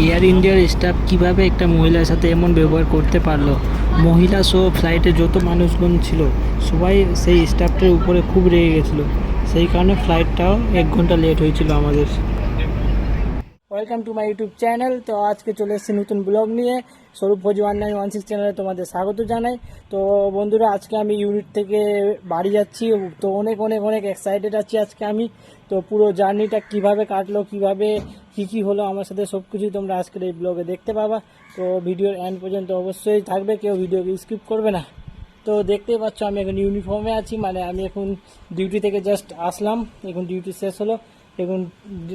Air ইন্ডিয়ার staff কীভাবে একটা মহিলার সাথে এমন ব্যবহার করতে পারল? মহিলা সহ ফ্লাইটে যত মানুষজন ছিল, সবাই সেই স্টাফটার উপরে খুব রেগে গেছিল। সেই কারণে ফ্লাইটটাও এক ঘণ্টা লেট হয়েছিল আমাদের। Welcome to my YouTube channel তো আজকে চলে এসেছি নতুন ব্লগ নিয়ে। স্বরূপ ভোজ ওয়ান নাইন ওয়ান সিক্স চ্যানেলে তোমাদের স্বাগত জানাই। তো বন্ধুরা, আজকে আমি ইউনিট থেকে বাড়ি যাচ্ছি। তো অনেক অনেক অনেক এক্সাইটেড আছি আজকে আমি। তো পুরো জার্নিটা কীভাবে কাটলো, কীভাবে কি কি হলো আমার সাথে সব কিছুই তোমরা আজকের এই ব্লগে দেখতে পাবা। তো ভিডিওর এন্ড পর্যন্ত অবশ্যই থাকবে, কেউ ভিডিওকে স্কিপ করবে না। তো দেখতেই পাচ্ছ আমি এখন ইউনিফর্মে আছি মানে আমি এখন ডিউটি থেকে জাস্ট আসলাম, এখন ডিউটি শেষ হলো। এখন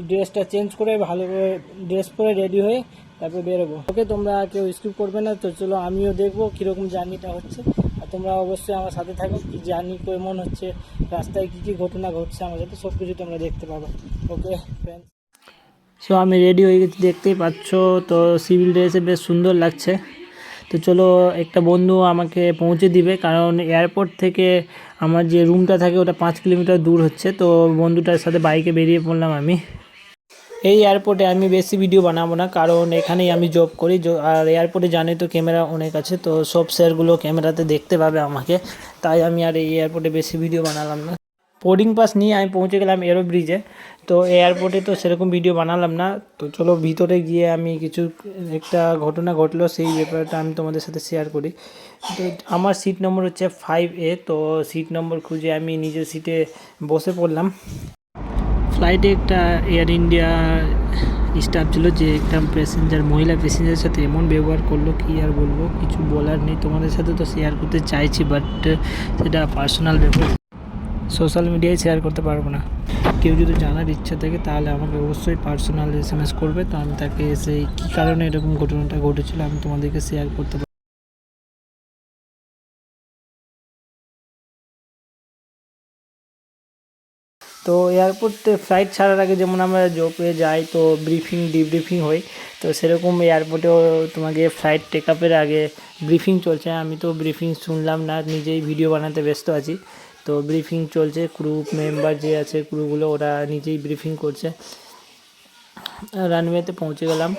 ড্রেসটা চেঞ্জ করে ভালো করে ড্রেস পরে রেডি হয়ে তারপরে বেরোবো। ওকে, তোমরা কেউ স্কিপ করবে না, তো চলো আমিও দেখব কীরকম জার্নিটা হচ্ছে। আর তোমরা অবশ্যই আমার সাথে থাকো, কি জার্নি কেমন হচ্ছে, রাস্তায় কী কী ঘটনা ঘটছে আমার সাথে সব কিছু তোমরা দেখতে পাবে। ওকে ফ্রেন্ডস সো আমি রেডি হয়ে গেছি, দেখতেই পাচ্ছ, তো সিভিল ড্রেসে বেশ সুন্দর লাগছে। তো চলো একটা বন্ধু আমাকে পৌঁছে দিবে, কারণ এয়ারপোর্ট থেকে আমার যে রুমটা থাকে ওটা পাঁচ কিলোমিটার দূর হচ্ছে, তো বন্ধুটার সাথে বাইকে বেরিয়ে পড়লাম আমি। এই এয়ারপোর্টে আমি বেশি ভিডিও বানাবো না, কারণ এখানেই আমি জব করি আর এয়ারপোর্টে জানি তো ক্যামেরা অনেক আছে, তো সব স্যারগুলো ক্যামেরাতে দেখতে পাবে আমাকে, তাই আমি আর এই এয়ারপোর্টে বেশি ভিডিও বানালাম না। বোর্ডিং পাস নিয়ে আমি পৌঁছে গেলাম এরো ব্রিজে তো এয়ারপোর্টে তো সেরকম ভিডিও বানালাম না। তো চলো ভিতরে গিয়ে আমি কিছু একটা ঘটনা ঘটলো, সেই ব্যাপারটা আমি তোমাদের সাথে শেয়ার করি। তো আমার সিট নম্বর হচ্ছে ফাইভ এ তো সিট নম্বর খুঁজে আমি নিজের সিটে বসে পড়লাম। ফ্লাইটে একটা এয়ার ইন্ডিয়া স্টাফ ছিল যে একটা প্যাসেঞ্জার মহিলা প্যাসেঞ্জারের সাথে এমন ব্যবহার করল, কি আর বলব, কিছু বলার নেই। তোমাদের সাথে তো শেয়ার করতে চাইছি বাট সেটা পার্সোনাল ব্যাপার। সোশ্যাল মিডিয়ায় শেয়ার করতে পারব না। কেউ যদি জানার ইচ্ছা থাকে, তাহলে আমাকে অবশ্যই পার্সোনাল এস এম এস করবে। তো আমি তাকে সেই কী কারণে এরকম ঘটনাটা ঘটেছিল, আমি তোমাদেরকে শেয়ার করতে পারব। তো এয়ারপোর্টে ফ্লাইট ছাড়ার আগে যেমন আমরা জবে যাই, তো ব্রিফিং ডিব্রিফিং হই তো সেরকম এয়ারপোর্টেও তোমাকে ফ্লাইট টেক আপের আগে ব্রিফিং চলছে। আমি তো ব্রিফিং শুনলাম না, নিজেই ভিডিও বানাতে ব্যস্ত আছি। তো ব্রিফিং চলছে ক্রু মেম্বার যে আছে ক্রুগুলো ওরা নিজেই ব্রিফিং করছে। রানওয়েতে পৌঁছে গেলাম।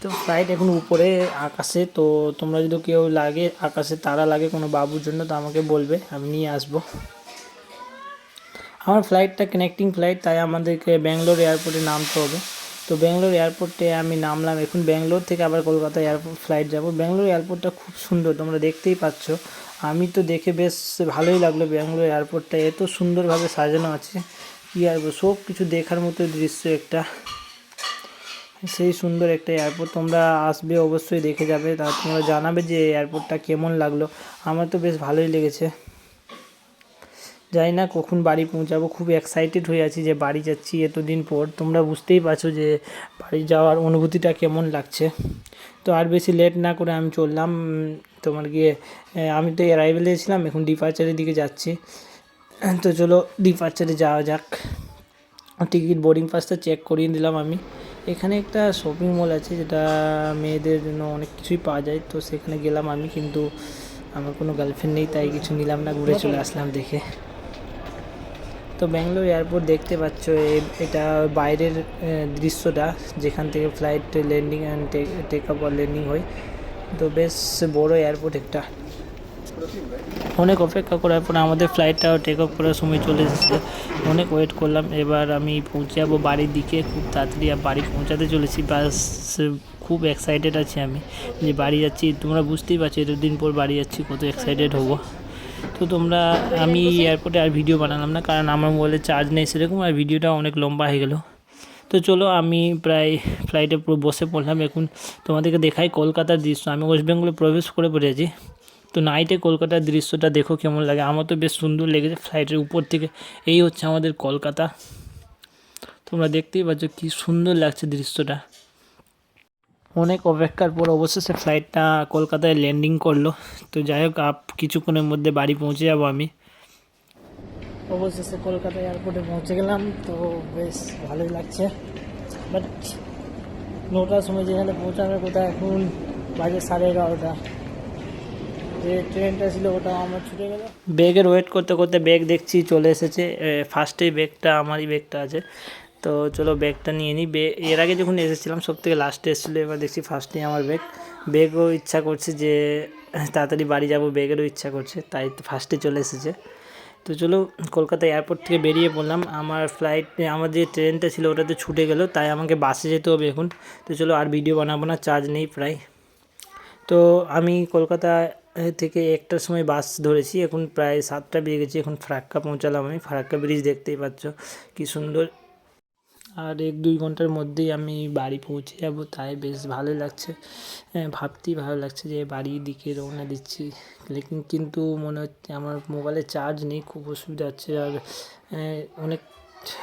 তো ফ্লাইট এখন উপরে, আকাশে, তো তোমরা যদি কেউ লাগে, আকাশে তারা লাগে কোনো বাবুর জন্য, তো আমাকে বলবে, আমি নিয়ে আসব। আমার ফ্লাইটটা কানেক্টিং ফ্লাইট তাই আমাদেরকে ব্যাঙ্গালোর এয়ারপোর্টে নামতে হবে। তো ব্যাঙ্গালোর এয়ারপোর্টে আমি নামলাম। এখন ব্যাঙ্গালোর থেকে আবার কলকাতা এয়ারপোর্ট ফ্লাইট যাব। ব্যাঙ্গালোর এয়ারপোর্টটা খুব সুন্দর, তোমরা দেখতেই পাচ্ছ। আমি তো দেখে বেশ ভালোই লাগল ব্যাঙ্গালোর এয়ারপোর্টটা। এত সুন্দরভাবে সাজানো আছে। কী আর সব কিছু দেখার মতো দৃশ্য একটা। সেই সুন্দর একটা এয়ারপোর্ট। তোমরা আসবে অবশ্যই দেখে যাবে। তা তোমরা জানাবে যে এয়ারপোর্টটা কেমন লাগল। আমার তো বেশ ভালোই লেগেছে। জানি না কখন বাড়ি পৌঁছাবো, খুব এক্সাইটেড হয়ে আছি যে বাড়ি যাচ্ছি এতদিন পর। তোমরা বুঝতেই পারছ যে বাড়ি যাওয়ার অনুভূতিটা কেমন লাগছে। তো আর বেশি লেট না করে আমি চললাম তোমার গিয়ে আমি তো অ্যারাইভেলে ছিলাম, এখন ডিপার্চারের দিকে যাচ্ছি। তো চলো ডিপার্চারে যাওয়া যাক। টিকিট বোর্ডিং পাসটা চেক করিয়ে দিলাম আমি। এখানে একটা শপিং মল আছে, যেটা মেয়েদের জন্য অনেক কিছুই পাওয়া যায়। তো সেখানে গেলাম আমি, কিন্তু আমার কোনো গার্লফ্রেন্ড নেই, তাই কিছু নিলাম না, ঘুরে চলে আসলাম দেখে। তো ব্যাঙ্গালোর এয়ারপোর্ট দেখতে পাচ্ছ এটা বাইরের দৃশ্যটা, যেখান থেকে flight landing and take up R landing হয়। তো বেশ বড় এয়ারপোর্ট একটা। অনেক অপেক্ষা করার পর আমাদের ফ্লাইটটাও টেক অফ করার সময় চলে এসেছে। অনেক ওয়েট করলাম, এবার আমি পৌঁছে যাব বাড়ির দিকে, খুব তাড়াতাড়ি বাড়ি পৌঁছাতে চলেছি। বাস, খুব এক্সাইটেড আছি আমি যে বাড়ি যাচ্ছি। তোমরা বুঝতেই পারছ, এতদিন পর বাড়ি যাচ্ছি, কত এক্সাইটেড হব। তো তোমরা, আমি এয়ারপোর্টে আর ভিডিও বানালাম না, কারণ আমার মোবাইলে চার্জ নেই সেরকম, আর ভিডিওটা অনেক লম্বা হয়ে গেল। তো চলো, আমি প্রায় ফ্লাইটে পুরো বসে পড়লাম। এখন তোমাদেরকে দেখাই কলকাতার দৃশ্য। আমি ওয়েস্ট বেঙ্গলে প্রবেশ করে পড়েছি। তো নাইটে কলকাতার দৃশ্যটা দেখো কেমন লাগে। আমার তো বেশ সুন্দর লেগেছে ফ্লাইটের উপর থেকে। এই হচ্ছে আমাদের কলকাতা। তোমরা দেখতেই পাচ্ছ কি সুন্দর লাগছে দৃশ্যটা। অনেক অপেক্ষার পর অবশেষে ফ্লাইটটা কলকাতায় ল্যান্ডিং করল। তো যাই হোক আপ কিছুক্ষণের মধ্যে বাড়ি পৌঁছে যাব আমি। অবশেষে কলকাতা এয়ারপোর্টে পৌঁছে গেলাম। তো বেশ ভালোই লাগছে। বাট নটার সময় যেখানে পৌঁছানোর কথা এখন বাজে সাড়ে এগারোটা। যে ট্রেনটা ছিল ওটা আমার ছুটে গেল। ব্যাগের ওয়েট করতে করতে ব্যাগ দেখছি চলে এসেছে। ফার্স্টেই ব্যাগটা আমারই ব্যাগটা আছে। তো চলো ব্যাগটা নিয়ে নিই। বে এর আগে যখন এসেছিলাম সব থেকে লাস্টে এসেছিল, এবার দেখছি ফার্স্টে আমার ব্যাগ ব্যাগও ইচ্ছা করছে যে, তাড়াতাড়ি বাড়ি যাব ব্যাগেরও ইচ্ছা করছে, তাই ফার্স্টে চলে এসেছে। তো চলো, কলকাতা এয়ারপোর্ট থেকে বেরিয়ে পড়লাম। আমার ফ্লাইট আমার যে ট্রেনটা ছিল, ওটাতে ছুটে গেল, তাই আমাকে বাসে যেতে হবে এখন। তো চলো, আর ভিডিও বানাবো না চার্জ নেই প্রায়। তো আমি কলকাতা থেকে একটার সময় বাস ধরেছি, এখন প্রায় সাতটা বেজে গেছি, এখন ফারাক্কা পৌঁছালাম আমি। ফারাক্কা ব্রিজ দেখতেই পাচ্ছ, কি সুন্দর। আর এক দুই ঘণ্টার মধ্যেই আমি বাড়ি পৌঁছে যাব তাই বেশ ভালোই লাগছে। হ্যাঁ, ভাবতেই ভালো লাগছে যে বাড়ির দিকে রওনা দিচ্ছি। লেকিন কিন্তু মনে হচ্ছে আমার মোবাইলে চার্জ নেই খুব অসুবিধা হচ্ছে। আর অনেক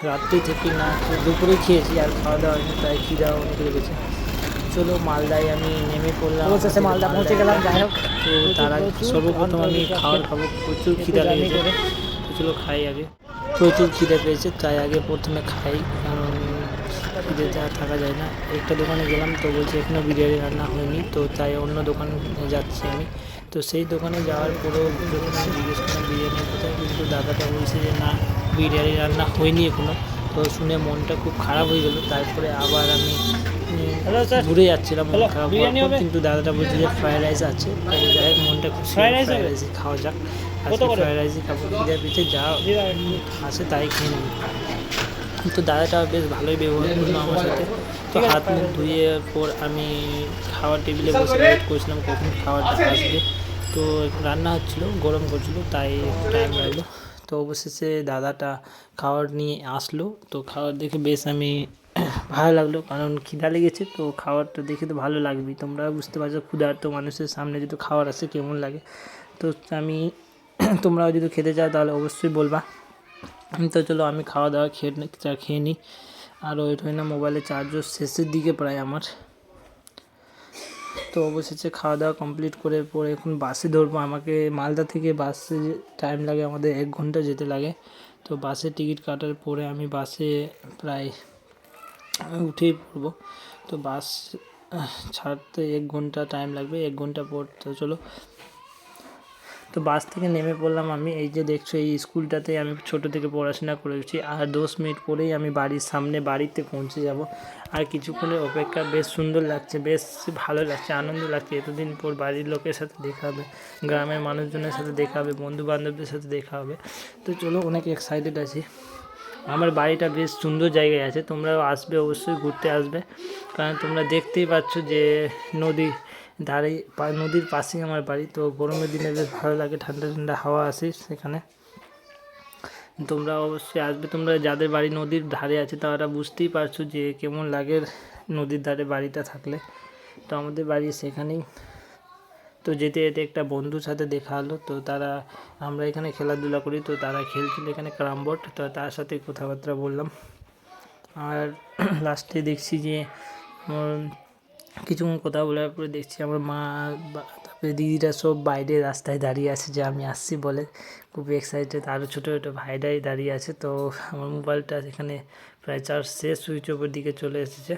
রাত্রি থেকে না দুপুরে খেয়েছি আর খাওয়া দাওয়া হয়নি তাই খিদা অনেক লেগেছে চলো মালদায় আমি নেমে পড়লাম। মালদা পৌঁছে গেলাম যাই হোক। তো তার আগে সর্বপ্রথম আমি খাবার খাব প্রচুর খিদা লেগেছে চলো খাই আগে। প্রচুর খিদে পেয়েছে তাই আগে প্রথমে খাই। কারণ খিদেতে যা থাকা যায় না। একটা দোকানে গেলাম তো বলছে এখনও বিরিয়ানি রান্না হয়নি। তো তাই অন্য দোকানে যাচ্ছি আমি। তো সেই দোকানে যাওয়ার পরেও যখন আমি জিজ্ঞেস করলাম বিরিয়ানি কোথায়? কিন্তু দাদাটা বলছে যে না বিরিয়ানি রান্না হয়নি এখনও তো শুনে মনটা খুব খারাপ হয়ে গেলো। তারপরে আবার আমি ঘুরে যাচ্ছিলাম মন খারাপ কিন্তু দাদাটা বলছে যে ফ্রাইড রাইস আছে। যাই হোক মনটা rice ফ্রাইড হবে? রাইসই খাওয়া যাক। আজকে করে? ফ্রাইড রাইসই খাব। খিদে পিঠে যা আসে তাই খেয়ে নেব। তো দাদাটা বেশ ভালোই ব্যবহার করল আমার সাথে। তো হাত মুখ ধুয়ে পর আমি খাওয়ার টেবিলে বসে ওয়েট করছিলাম কখন খাওয়ারটা আসবে। তো রান্না হচ্ছিল, গরম করছিল, তাই টাইম লাগল। তো অবশেষে দাদাটা খাবার নিয়ে আসলো। তো খাবার দেখে বেশ আমি ভালো লাগল, কারণ খিদা লেগেছে। তো খাবারটা দেখে তো ভালো লাগবেই তোমরা বুঝতে পারছ, ক্ষুধার্ত মানুষের সামনে যদি খাবার আসে কেমন লাগে। তো আমি তোমরাও যদি খেতে চাও, তাহলে অবশ্যই বলবা। তো চলো, আমি খাওয়া দাওয়া খেয়ে চা খেয়ে নিই আর ওয়েট হয় না, মোবাইলে চার্জও শেষের দিকে প্রায় আমার। তো অবশেষে খাওয়া দাওয়া কমপ্লিট করে পরে এখন বাসে ধরবো। আমাকে মালদা থেকে বাসে টাইম লাগে, আমাদের এক ঘণ্টা যেতে লাগে। তো বাসে টিকিট কাটার পরে আমি বাসে প্রায় উঠেই পড়ব। তো বাস ছাড়তে এক ঘণ্টা টাইম লাগবে, এক ঘণ্টা পর তো চলো। তো বাস থেকে নেমে পড়লাম আমি। এই যে দেখছ, এই স্কুলটাতে আমি ছোট থেকে পড়াশোনা করেছি। আর দশ মিনিট পরেই আমি বাড়ির সামনে বাড়িতে পৌঁছে যাব। আর কিছুক্ষণের অপেক্ষা, বেশ সুন্দর লাগছে, বেশ ভালো লাগছে, আনন্দ লাগছে। এতদিন পর বাড়ির লোকের সাথে দেখা হবে, গ্রামের মানুষজনের সাথে দেখা হবে বন্ধু বান্ধবদের সাথে দেখা হবে। তো চলো, অনেক এক্সাইটেড আছি। আমার বাড়িটা বেশ সুন্দর জায়গায় আছে। তোমরাও আসবে, অবশ্যই ঘুরতে আসবে। কারণ তোমরা দেখতেই পাচ্ছ যে নদী ধারে নদীর পাশেই আমার বাড়ি। তো গরমের দিনে বেশ ভালো লাগে, ঠান্ডা ঠান্ডা হাওয়া আসে সেখানে। তোমরা অবশ্যই আসবে, তোমরা যাদের বাড়ি নদীর ধারে আছে তারা বুঝতেই পারছ যে কেমন লাগে নদীর ধারে বাড়িটা থাকলে। তো আমাদের বাড়ি সেখানেই। তো যেতে যেতে একটা বন্ধুর সাথে দেখা হলো, তো তারা, আমরা এখানে খেলাধুলা করি, তো তারা খেলছিল এখানে ক্যারাম বোর্ড, তো তার সাথে কথাবার্তা বললাম। আর লাস্টে দেখছি যে কিছুক্ষণ কথা বলার পরে দেখছি আমার মা তারপরে দিদিরা সব বাইরে রাস্তায় দাঁড়িয়ে আছে যে আমি আসছি বলে। খুব এক্সাইটেড আরও ছোটো ছোটো ভাইরাই দাঁড়িয়ে আছে। তো আমার মোবাইলটা এখানে প্রায় চার্জ শেষ সুইচ ওপর দিকে চলে এসেছে।